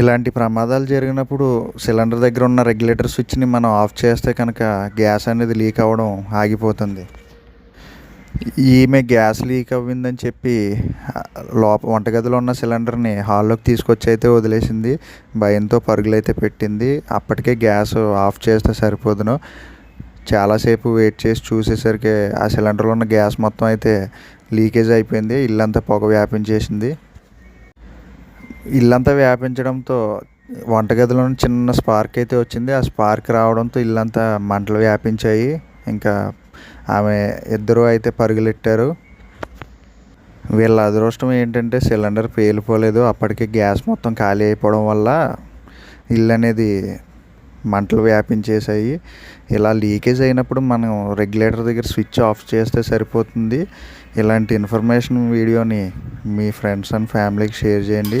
ఇలాంటి ప్రమాదాలు జరిగినప్పుడు సిలిండర్ దగ్గర ఉన్న రెగ్యులేటర్ స్విచ్ని మనం ఆఫ్ చేస్తే కనుక గ్యాస్ అనేది లీక్ అవ్వడం ఆగిపోతుంది. ఈమె గ్యాస్ లీక్ అవ్విందని చెప్పి లోప వంటగదిలో ఉన్న సిలిండర్ని హాల్లోకి తీసుకొచ్చి అయితే వదిలేసింది. భయంతో పరుగులైతే పెట్టింది. అప్పటికే గ్యాస్ ఆఫ్ చేస్తే సరిపోదును. చాలాసేపు వెయిట్ చేసి చూసేసరికి ఆ సిలిండర్లో ఉన్న గ్యాస్ మొత్తం అయితే లీకేజ్ అయిపోయింది. ఇల్లంతా పొగ వ్యాపించేసింది. ఇల్లంతా వ్యాపించడంతో వంటగదిలో చిన్న స్పార్క్ అయితే వచ్చింది. ఆ స్పార్క్ రావడంతో ఇల్లంతా మంటలు వ్యాపించాయి. ఇంకా ఆమె ఇద్దరు అయితే పరుగులెట్టారు. వీళ్ళ అదృష్టం ఏంటంటే సిలిండర్ పేలిపోలేదు. అప్పటికే గ్యాస్ మొత్తం ఖాళీ అయిపోవడం వల్ల ఇల్లు అనేది మంటలు వ్యాపించేసాయి ఇలా లీకేజ్ అయినప్పుడు మనం రెగ్యులేటర్ దగ్గర స్విచ్ ఆఫ్ చేస్తే సరిపోతుంది. ఇలాంటి ఇన్ఫర్మేషన్ వీడియోని మీ ఫ్రెండ్స్ అండ్ ఫ్యామిలీకి షేర్ చేయండి.